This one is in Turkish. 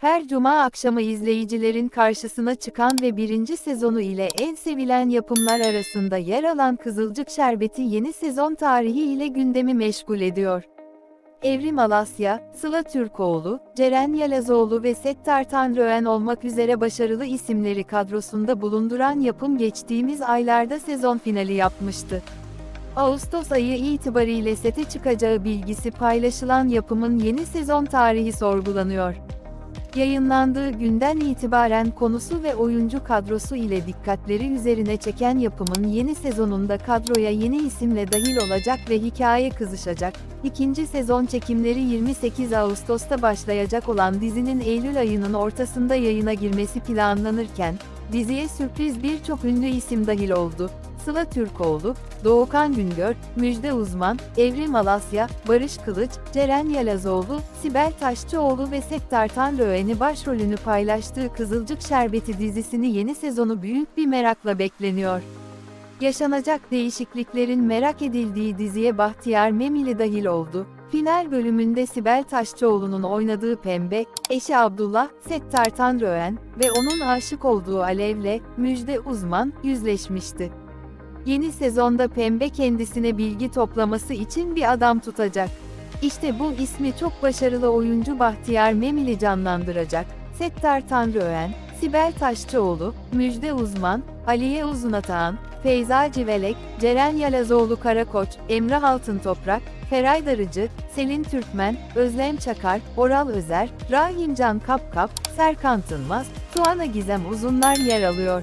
Her cuma akşamı izleyicilerin karşısına çıkan ve birinci sezonu ile en sevilen yapımlar arasında yer alan Kızılcık Şerbeti yeni sezon tarihi ile gündemi meşgul ediyor. Evrim Alasya, Sıla Türkoğlu, Ceren Yalazoğlu ve Settar Tanrıöğen olmak üzere başarılı isimleri kadrosunda bulunduran yapım geçtiğimiz aylarda sezon finali yapmıştı. Ağustos ayı itibariyle sete çıkacağı bilgisi paylaşılan yapımın yeni sezon tarihi sorgulanıyor. Yayınlandığı günden itibaren konusu ve oyuncu kadrosu ile dikkatleri üzerine çeken yapımın yeni sezonunda kadroya yeni isimle dahil olacak ve hikaye kızışacak. İkinci sezon çekimleri 28 Ağustos'ta başlayacak olan dizinin Eylül ayının ortasında yayına girmesi planlanırken, diziye sürpriz birçok ünlü isim dahil oldu. Sıla Türkoğlu, Doğukan Güngör, Müjde Uzman, Evrim Alasya, Barış Kılıç, Ceren Yalazoğlu, Sibel Taşçıoğlu ve Settar Tanrıöğen'i başrolünü paylaştığı Kızılcık Şerbeti dizisini yeni sezonu büyük bir merakla bekleniyor. Yaşanacak değişikliklerin merak edildiği diziye Bahtiyar Memili dahil oldu. Final bölümünde Sibel Taşçıoğlu'nun oynadığı Pembe, eşi Abdullah, Settar Tanrıöğen ve onun aşık olduğu Alev'le Müjde Uzman yüzleşmişti. Yeni sezonda Pembe kendisine bilgi toplaması için bir adam tutacak. İşte bu ismi çok başarılı oyuncu Bahtiyar Memili canlandıracak. Settar Tanrıöğen, Sibel Taşçıoğlu, Müjde Uzman, Aliye Uzunatağan, Feyza Civelek, Ceren Yalazoğlu Karakoç, Emrah Altıntoprak, Feray Darıcı, Selin Türkmen, Özlem Çakar, Oral Özer, Rahimcan Kapkap, Serkan Tınmaz, Tuana Gizem Uzunlar yer alıyor.